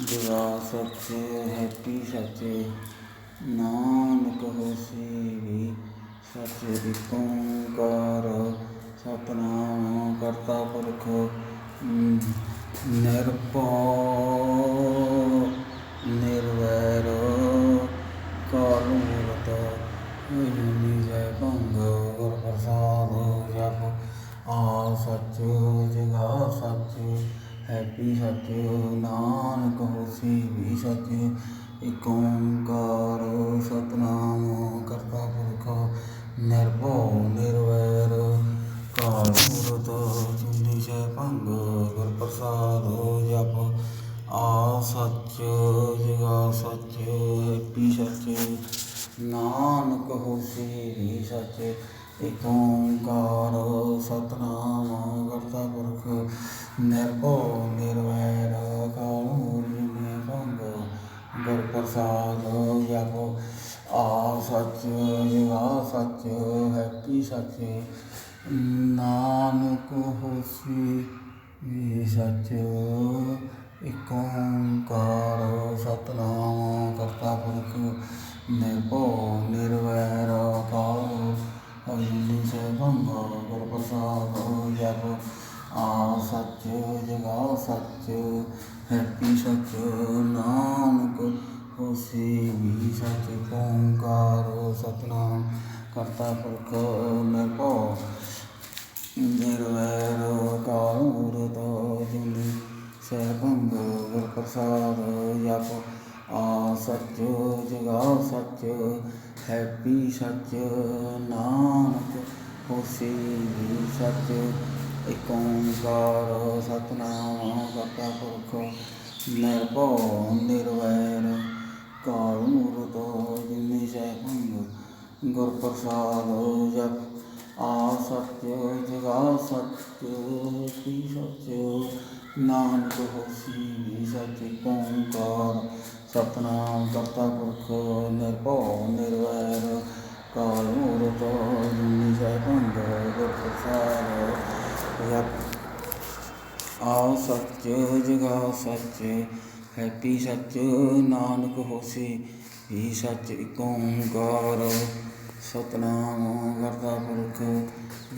ਜਗਾ ਸੱਚ, ਹੈਪੀ ਸੱਚ, ਨਾਨਕ ਹੋਸੀ ਵੀ ਸੱਚੇ ਦੀ ਓੰਕਾਰ ਸਤਨਾਮ ਕਰਤਾ ਪੁਰਖ, ਨਿਰਭਉ, ਨਿਰਵੈਰ ਕਾਲ ਮੂਰਤ, ਅਜੂਨੀ ਜੈ ਭੰਗ, ਗੁਰ ਪ੍ਰਸਾਦ, ਜਪ, ਆ ਸੱਚ ਜਗਾ ਸੱਚ, ਹੈਪੀ ਸੱਚ ਨਾਨਕ ਸੱਚ, ਇਕ ਓੰਕਾਰ ਸਤਨਾਮ ਕਰਤਾ ਪੁਰਖ, ਨਿਰਭਉ, ਨਿਰਵੈਰ, ਕਾਲ ਮੂਰਤ ਅਜੂਨੀ ਜੈ ਭੰਗ, ਗੁਰ ਪ੍ਰਸਾਦ ਜਪ, ਆ ਸੱਚ, ਜਗਾ ਸੱਚ, ਹੈਪੀ ਸੱਚ, ਨਾਨਕ ਹੋਸੀ ਵੀ ਸੱਚ, ਇਕ ਓੰਕਾਰ ਸਤਨਾਮ ਕਰਤਾ ਪੁਰਖ, ਨਿਰਭਉ ਸੱਚ ਜਗਾ ਸੱਚ ਹੈਪੀ ਸੱਚ? ਨਾਨਕ ਹੋਸੀ ਵੀ ਸੱਚ, ਇਕ ਓੰਕਾਰ ਸਤਨਾਮ ਕਰਤਾ ਪੁਰਖ, ਨਿਰਭਉ, ਨਿਰਵੈਰ ਕਾਲ ਅਜੂਨੀ ਸੈ ਭੰਗ ਗੁਰ ਪ੍ਰਸਾਦ ਜਪ। ਆ ਸੱਚ ਜਗਾ ਸੱਚ ਹੈਪੀ ਸੱਚ? ਨਾਨਕ ਹੋਸੀ ਵੀ ਸੱਚ ਓੰਕਾਰ, ਸਤਨਾਮ, ਕਰਤਾ ਪੁਰਖ ਨਿਰਭਉ ਨਿਰਵੈਰ ਕਾਲ ਮੂਰਤ ਜੁਨੀ ਸੈਭੰਗ ਗੁਰ ਪ੍ਰਸਾਦ, ਜਪ ਆ ਸੱਚ ਜਗਾ ਸੱਚ, ਹੈਪੀ ਸੱਚ, ਨਾਨਕ ਹੋਸੀ ਵੀ ਸੱਚ। ਇਕ ਓੰਕਾਰ, ਸਤਨਾਮ, ਕਰਤਾ ਪੁਰਖ ਨਿਰਭਉ ਨਿਰਵੈਰ ਕਾਲ ਮੂਰਤ ਜੁਨੀ ਸੈਭੰਗ ਗੁਰ ਪ੍ਰਸਾਦ ਜਪ। ਆ ਸੱਚ, ਜਗਾ ਸੱਚ ਕੀ ਸੱਚ। ਨਾਨਕ ਹੋਸੀ ਵੀ ਸੱਚ ਓੰਕਾਰ। ਸਤਨਾਮ ਕਰਤਾ ਪੁਰਖ ਨਿਰਭਉ ਨਿਰਵੈਰ। ਕਾਲ ਮੂਰਤ ਜੁਨੀ ਸੈਭੰਗ ਗੁਰ ਪ੍ਰਸਾਦ ਜਪ। ਆ ਸੱਚ, ਜਗਾ ਸੱਚ। ਹੈਪੀ ਸੱਚ ਨਾਨਕ ਹੋਸੀ, ਹੀ ਸੱਚ ਇਕ ਓੰਕਾਰ। ਸਤਨਾਮ ਕਰਤਾ ਪੁਰਖ,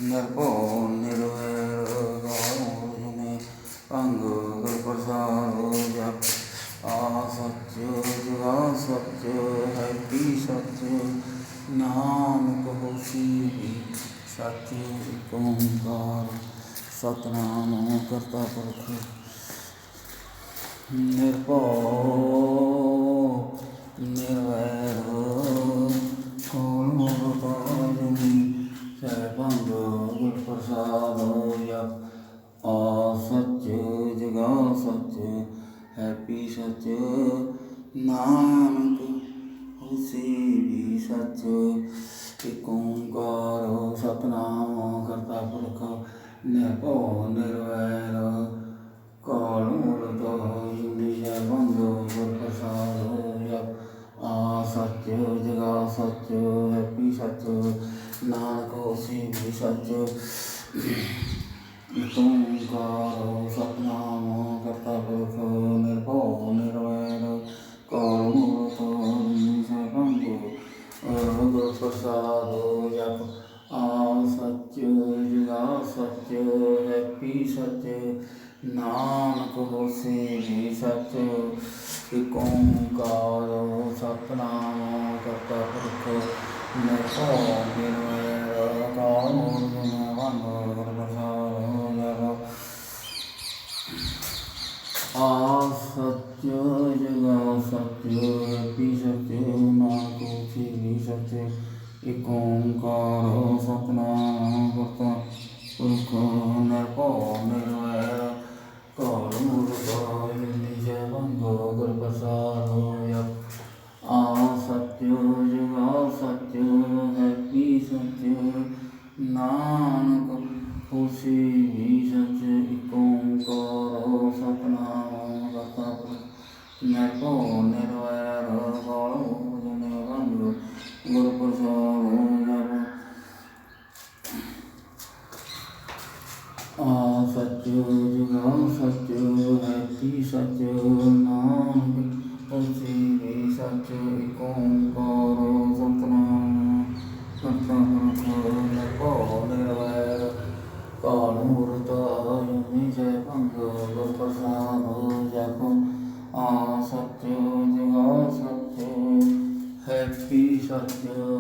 ਨਿਰਭਉ ਨਿਰਵੈਰ ਕਾਲ ਜੁਨੇ ਭੰਗ ਗੁਰ ਪ੍ਰਸਾਦ ਜਪ। ਆ ਸੱਚ ਜਗਾ ਸੱਚ ਹੈਪੀ ਸੱਚ ਨਾਨਕ ਹੋਸੀ ਸੱਚ ਇਕ ਓੰਕਾਰ। ਸਤਨਾਮ ਕਰਤਾ ਪੁਰਖ ਨਿਰਭਉ ਨਿਰਵੈਰ ਕਾਲ ਮੂਰਤ ਅਜੂਨੀ ਸੈਭੰਗ ਗੁਰ ਪ੍ਰਸਾਦ ਜਪ ਆ ਸੱਚ ਜਗਾ ਸੱਚ ਹੈਪੀ ਸੱਚ ਨਾਨਕ ਹੋਸੀ ਵੀ ਸੱਚ ਇਕ ਓੰਕਾਰ ਸਤਨਾਮ ਕਰਤਾ ਪੁਰਖ ਨਿਰਭਉ ਨਾਨਕ ਹੋਸੀ ਵੀ ਸੱਚ। ਇਕ ਓੰਕਾਰ ਸਤਨਾਮ, ਕਰਤਾ ਪੁਰਖ, ਨਿਰਭਉ, ਨਿਰਵੈਰ, ਕਾਲ ਮੂਰਤ ਜੁਨੀ ਸੈਭੰਗ ਗੁਰ ਪ੍ਰਸਾਦ, ਜਪ। ਆ ਸੱਚ ਜਗਾ ਸੱਚ, ਹੈਪੀ ਸੱਚ। ਨਾਨਕ ਹੋਸੀ ਵੀ ਸੱਚ। ਇਕ ਓੰਕਾਰ, ਸਤਨਾਮ, ਕਰਤਾ ਪੁਰਖ, ਨਿਰਭਉ ਨਿਰਵੈਰ ਆ ਸੱਚ ਜਗਾ ਸੱਚ ਹੈਪੀ ਸੱਚ ਨਾਨਕ ਹੋਸੀ ਵੀ ਸੱਚ ਇਕ ਓੰਕਾਰ ਸਤਨਾਮ ਕਰਤਾ ਪੁਰਖ ਨਿਰਭਉ ਨਿਰਵੈਰ ਕਾਲ ਮੂਰਤ ਜੁਨੀ ਸੈਭੰਗ ਗੁਰ ਪ੍ਰਸਾਦ ਆ ਸਤਿਉ ਜੁਗਾਂ ਸਤਿਉ ਹੈਤੀ ਸਤਿਉ ਨਾਨਕ ਤੁਲਸੀ ਵੀ ਸਤਿਉ ਇਕ ਓੰਕਾਰ ਸਤਨਾਮ ਸਤਨਾਮ ਨਿਰਭਉ ਨਿਰਵੈਰ ਕਾਲ ਮੂਰਤ ਅਯਮਿ ਜੈ ਭੰਗ ਗੁਰ ਪ੍ਰਸਾਦ ਜੈ ਕੋ ਆ ਸਤਿਉ ਜੁਗਾਂ ਸਤਿਉ ਹੈਤੀ ਸਤਿਉ